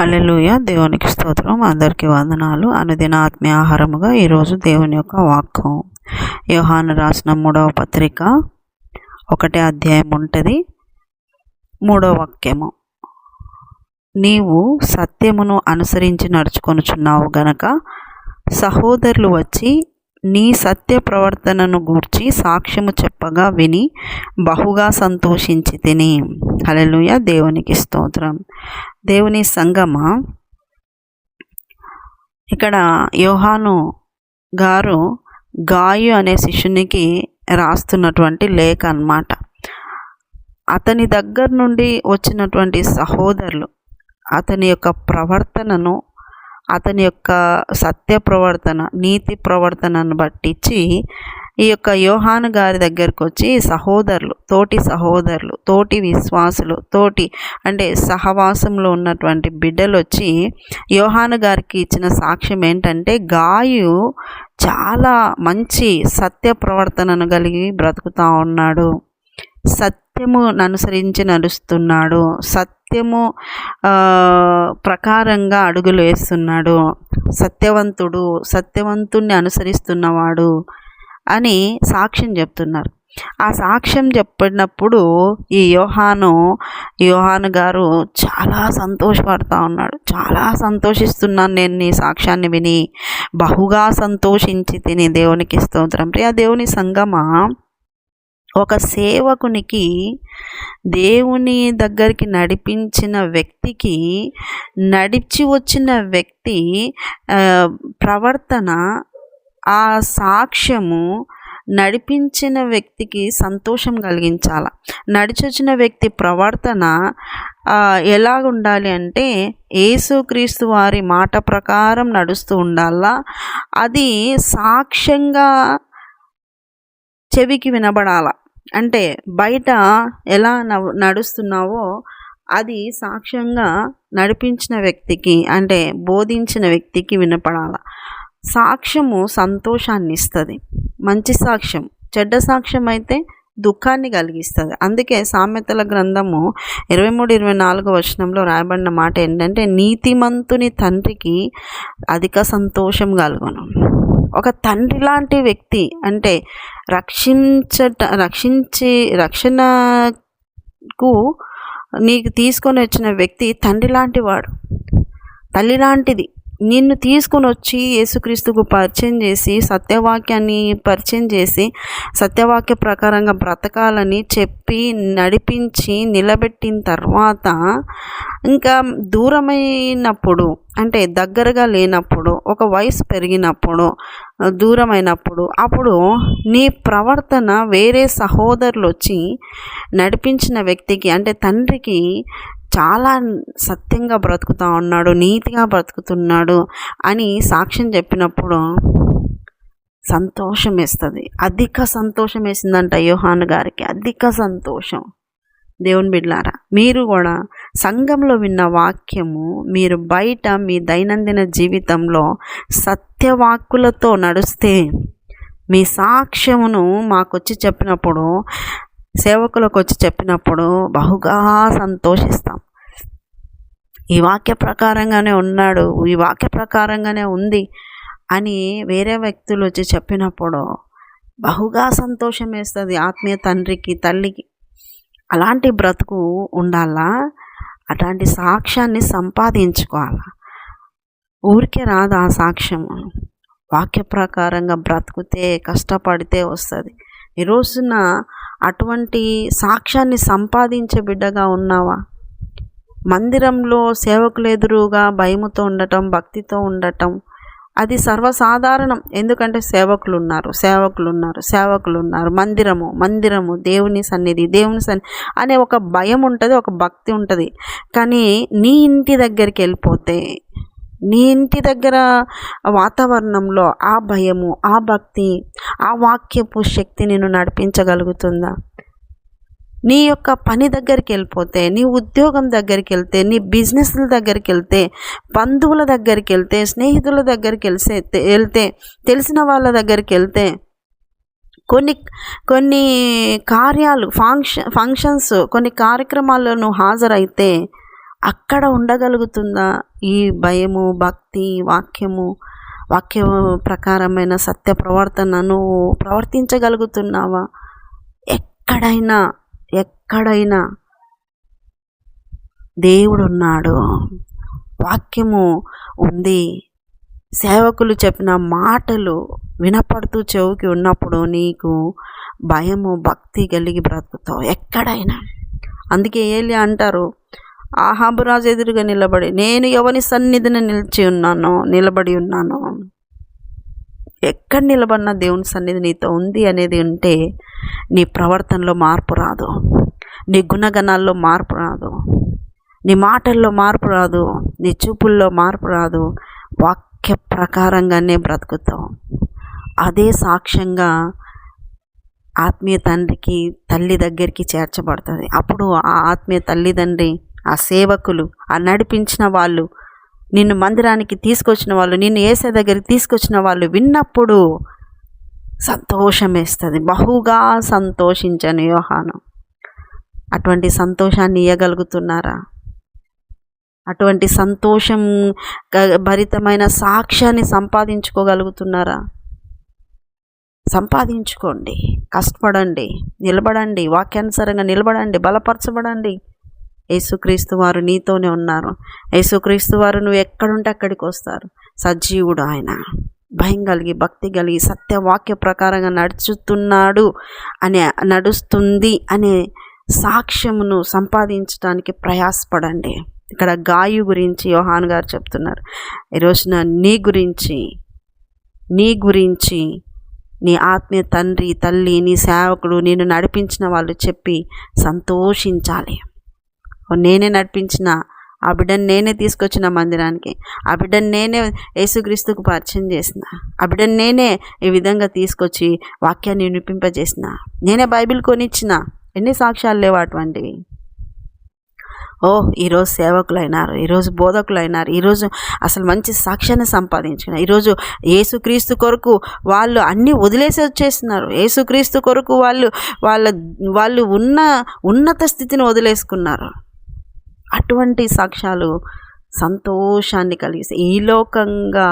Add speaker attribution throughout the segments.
Speaker 1: Hallelujah దేవునికి స్తోత్రం. అందరికీ వందనాలు. అనుదిన ఆత్మీయ ఆహారముగా ఈరోజు దేవుని యొక్క వాక్యం. యోహాను రాసిన మూడవ పత్రిక ఒకటే అధ్యాయం ఉంటుంది. మూడవ వాక్యము. నీవు సత్యమును అనుసరించి నడుచుకొనుచున్నావు గనక సహోదరులు వచ్చి నీ సత్య ప్రవర్తనను గూర్చి సాక్ష్యము చెప్పగా విని బహుగా సంతోషించి తిని. హల్లెలూయ. దేవునికి స్తోత్రం. దేవుని సంగమ? ఇక్కడ యోహాను గారు గాయు అనే శిష్యునికి రాస్తున్నటువంటి లేఖ అన్నమాట. అతని దగ్గర నుండి వచ్చినటువంటి సహోదరులు అతని యొక్క ప్రవర్తనను అతని యొక్క సత్య ప్రవర్తన నీతి ప్రవర్తనను బట్టించి ఈ యొక్క యోహాను గారి దగ్గరకు వచ్చి సహోదరులు తోటి సహోదరులు తోటి విశ్వాసులు తోటి అంటే సహవాసంలో ఉన్నటువంటి బిడ్డలు వచ్చి యోహాను గారికి ఇచ్చిన సాక్ష్యం ఏంటంటే గాయు చాలా మంచి సత్య ప్రవర్తనను కలిగి బ్రతుకుతూ ఉన్నాడు. సత్యము అనుసరించి నడుస్తున్నాడు. సత్యము ప్రకారంగా అడుగులు వేస్తున్నాడు. సత్యవంతుడు సత్యవంతుణ్ణి అనుసరిస్తున్నవాడు. అని సాక్ష్యం చెప్తున్నారు. ఆ సాక్ష్యం చెప్పినప్పుడు ఈ యోహాను యోహాను గారు చాలా సంతోషపడతా ఉన్నాడు. చాలా సంతోషిస్తున్నాను నేను నీ సాక్ష్యాన్ని విని. బహుగా సంతోషించి తిని దేవునికి స్తోత్రం. ఆ దేవుని సంగమా ఒక సేవకునికి దేవుని దగ్గరికి నడిపించిన వ్యక్తికి నడిచి వచ్చిన వ్యక్తి ప్రవర్తన ఆ సాక్ష్యము నడిపించిన వ్యక్తికి సంతోషం కలిగించాల. నడిచొచ్చిన వ్యక్తి ప్రవర్తన ఎలా ఉండాలి అంటే యేసుక్రీస్తు వారి మాట ప్రకారం నడుస్తూ ఉండాలా. అది సాక్ష్యంగా చెవికి వినబడాల. అంటే బయట ఎలా నడుస్తున్నావో అది సాక్ష్యంగా నడిపించిన వ్యక్తికి అంటే బోధించిన వ్యక్తికి వినపడాల. సాక్ష్యము సంతోషాన్ని ఇస్తుంది మంచి సాక్ష్యం. చెడ్డ సాక్ష్యం అయితే దుఃఖాన్ని కలిగిస్తుంది. అందుకే సామెతల గ్రంథము ఇరవై మూడు ఇరవై నాలుగు వచనంలో రాయబడిన మాట ఏంటంటే నీతిమంతుని తండ్రికి అధిక సంతోషం కలుగును. ఒక తండ్రి లాంటి వ్యక్తి అంటే రక్షించట రక్షించి రక్షణకు నీకు తీసుకొని వచ్చిన వ్యక్తి తండ్రి లాంటి వాడు. తల్లి లాంటిది. నిన్ను తీసుకొని వచ్చి యేసుక్రీస్తుకు పరిచయం చేసి సత్యవాక్యాన్ని పరిచయం చేసి సత్యవాక్య ప్రకారంగా బ్రతకాలని చెప్పి నడిపించి నిలబెట్టిన తర్వాత ఇంకా దూరమైనప్పుడు అంటే దగ్గరగా లేనప్పుడు ఒక వయసు పెరిగినప్పుడు దూరమైనప్పుడు అప్పుడు నీ ప్రవర్తన వేరే సహోదరులు వచ్చి నడిపించిన వ్యక్తికి అంటే తండ్రికి చాలా సత్యంగా బ్రతుకుతూ ఉన్నాడు నీతిగా బ్రతుకుతున్నాడు అని సాక్ష్యం చెప్పినప్పుడు సంతోషం వేస్తుంది. అధిక సంతోషం వేసిందంట యోహాన్ గారికి. అధిక సంతోషం. దేవుని బిడ్లారా మీరు కూడా సంఘంలో విన్న వాక్యము మీరు బయట మీ దైనందిన జీవితంలో సత్యవాక్కులతో నడుస్తే మీ సాక్ష్యమును మాకొచ్చి చెప్పినప్పుడు సేవకులకు వచ్చి చెప్పినప్పుడు బహుగా సంతోషిస్తాం. ఈ వాక్య ప్రకారంగానే ఉన్నాడు ఈ వాక్య ప్రకారంగానే ఉంది అని వేరే వ్యక్తులు వచ్చి చెప్పినప్పుడు బహుగా సంతోషం వేస్తుంది ఆత్మీయ తండ్రికి తల్లికి. అలాంటి బ్రతుకు ఉండాలా? అట్లాంటి సాక్ష్యాన్ని సంపాదించుకోవాలా? ఊరికే రాదు ఆ సాక్ష్యం? వాక్య ప్రకారంగా బ్రతికితే కష్టపడితే వస్తుంది. ఈ రోజున అటువంటి సాక్ష్యాన్ని సంపాదించే బిడ్డగా ఉన్నావా? మందిరంలో సేవకులు ఎదురుగా భయముతో ఉండటం భక్తితో ఉండటం అది సర్వసాధారణం. ఎందుకంటే సేవకులు ఉన్నారు సేవకులు ఉన్నారు సేవకులు ఉన్నారు మందిరము మందిరము దేవుని సన్నిధి దేవుని సన్ని అనే ఒక భయం ఉంటుంది ఒక భక్తి ఉంటుంది. కానీ నీ ఇంటి దగ్గరికి వెళ్ళిపోతే నీ ఇంటి దగ్గర వాతావరణంలో ఆ భయము ఆ భక్తి ఆ వాక్యపు శక్తి నేను నడిపించగలుగుతుందా? నీ యొక్క పని దగ్గరికి వెళ్ళిపోతే నీ ఉద్యోగం దగ్గరికి వెళ్తే నీ బిజినెస్ల దగ్గరికి వెళ్తే బంధువుల దగ్గరికి వెళ్తే స్నేహితుల దగ్గరికి వెళ్తే వెళ్తే తెలిసిన వాళ్ళ దగ్గరికి వెళ్తే కొన్ని కొన్ని కార్యాలు ఫంక్షన్ ఫంక్షన్స్ కొన్ని కార్యక్రమాల్లో నువ్వు హాజరైతే అక్కడ ఉండగలుగుతుందా ఈ భయము భక్తి వాక్యము వాక్య ప్రకారమైన సత్య ప్రవర్తనను ప్రవర్తించగలుగుతున్నావా? ఎక్కడైనా ఎక్కడైనా దేవుడు ఉన్నాడు వాక్యము ఉంది. సేవకులు చెప్పిన మాటలు వినపడుతూ చెవుకి ఉన్నప్పుడు నీకు భయము భక్తి కలిగి బ్రతుకుతావు. ఎక్కడైనా. అందుకే ఏలి అంటారు ఆహాబురాజు ఎదురుగా నిలబడి నేను ఎవని సన్నిధిన నిలిచి ఉన్నానో నిలబడి ఉన్నానో? ఎక్కడ నిలబడిన దేవుని సన్నిధి నీతో ఉంది అనేది ఉంటే నీ ప్రవర్తనలో మార్పు రాదు. నీ గుణగణాల్లో మార్పు రాదు. నీ మాటల్లో మార్పు రాదు. నీ చూపుల్లో మార్పు రాదు. వాక్య ప్రకారంగానే బ్రతుకుతావు. అదే సాక్ష్యంగా ఆత్మీయ తండ్రికి తల్లి దగ్గరికి చేర్చబడుతుంది. అప్పుడు ఆ ఆత్మీయ తల్లిదండ్రి ఆ సేవకులు ఆ నడిపించిన వాళ్ళు నిన్ను మందిరానికి తీసుకొచ్చిన వాళ్ళు నిన్ను ఏసే దగ్గరికి తీసుకొచ్చిన వాళ్ళు విన్నప్పుడు సంతోషం వేస్తుంది బహుగా సంతోషించను యోహాను. అటువంటి సంతోషాన్ని ఇవ్వగలుగుతున్నారా అటువంటి సంతోషం భరితమైన సాక్ష్యాన్ని సంపాదించుకోగలుగుతున్నారా? సంపాదించుకోండి. కష్టపడండి. నిలబడండి. వాక్యానుసారంగా నిలబడండి. బలపరచబడండి. యేసుక్రీస్తు వారు నీతోనే ఉన్నారు. యేసుక్రీస్తు వారు నువ్వు ఎక్కడుంటే అక్కడికి వస్తారు. సజీవుడు ఆయన. భయం కలిగి భక్తి కలిగి సత్యవాక్య ప్రకారంగా నడుచుతున్నాడు అనే నడుస్తుంది అనే సాక్ష్యమును సంపాదించడానికి ప్రయాసపడండి. ఇక్కడ గాయు గురించి యోహాన్ గారు చెప్తున్నారు. ఈరోజున నీ గురించి నీ గురించి నీ ఆత్మీయ తండ్రి తల్లి నీ సేవకుడు నేను నడిపించిన వాళ్ళు చెప్పి సంతోషించాలి. నేనే నడిపించిన ఆ బిడ్డను నేనే తీసుకొచ్చిన మందిరానికి ఆ బిడ్డను నేనే యేసుక్రీస్తుకు పరిచయం చేసిన ఆ బిడ్డను నేనే ఈ విధంగా తీసుకొచ్చి వాక్యాన్ని వినిపింపజేసిన నేనే బైబిల్ కొనిచ్చిన. ఎన్ని సాక్ష్యాలు లేవు అటువంటివి. ఓ ఈరోజు సేవకులు అయినారు ఈరోజు బోధకులు అయినారు ఈరోజు అసలు మంచి సాక్ష్యాన్ని సంపాదించిన ఈరోజు ఏసుక్రీస్తు కొరకు వాళ్ళు అన్నీ వదిలేసి వచ్చేస్తున్నారు. ఏసుక్రీస్తు కొరకు వాళ్ళు వాళ్ళ వాళ్ళు ఉన్న ఉన్నత స్థితిని వదిలేసుకున్నారు. అటువంటి సాక్ష్యాలు సంతోషాన్ని కలిగిస్తాయి. ఈ లోకంగా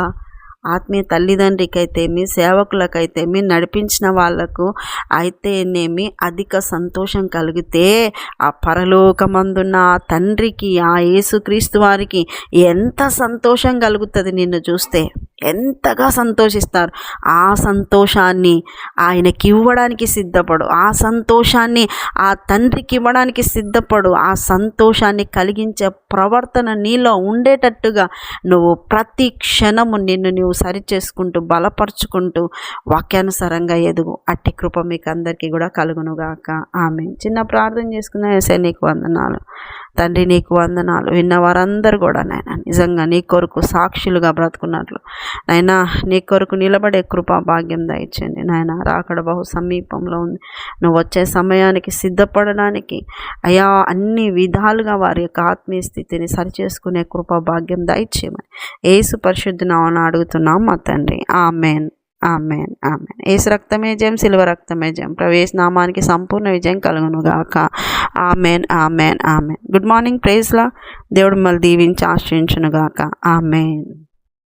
Speaker 1: ఆత్మీయ తల్లిదండ్రికైతేమి సేవకులకైతేమి నడిపించిన వాళ్ళకు అయితేనేమి అధిక సంతోషం కలిగితే ఆ పరలోకమందున్న ఆ తండ్రికి ఆ యేసుక్రీస్తు వారికి ఎంత సంతోషం కలుగుతుంది నిన్ను చూస్తే. ఎంతగా సంతోషిస్తారు. ఆ సంతోషాన్ని ఆయనకి ఇవ్వడానికి సిద్ధపడు. ఆ సంతోషాన్ని ఆ తండ్రికి ఇవ్వడానికి సిద్ధపడు. ఆ సంతోషాన్ని కలిగించే ప్రవర్తన నీలో ఉండేటట్టుగా నువ్వు ప్రతి క్షణము నిన్ను నువ్వు సరిచేసుకుంటూ బలపరుచుకుంటూ వాక్యానుసారంగా ఎదుగు. అట్టి కృప మీకు అందరికీ కూడా కలుగునుగాక. ఆమె చిన్న ప్రార్థన చేసుకున్న సైనిక వందనాలు. తండ్రి నీకు వందనాలు. విన్న వారందరూ కూడా నాయన నిజంగా నీ కొరకు సాక్షులుగా బ్రతుకున్నట్లు. నాయన నీ కొరకు నిలబడే కృపా భాగ్యం దయచేయండి. నాయన రాకడ బహు సమీపంలో ఉంది. నువ్వు వచ్చే సమయానికి సిద్ధపడడానికి అయా అన్ని విధాలుగా వారి యొక్క ఆత్మీయ స్థితిని సరిచేసుకునే కృపా భాగ్యం దయచేయమని. ఏసు పరిశుద్ధి అడుగుతున్నాం మా తండ్రి. ఆమెన్. Amen amen. ఏసు రక్తమే జయం సిల్వ రక్తమే జయం. ప్రవేశ నామానికి సంపూర్ణ విజయం కలుగునుగాక. Amen amen amen. Good morning ప్రేజ్లా. దేవుడు మళ్ళీ దీవించి ఆశ్రయించునుగాక. ఆమెన్.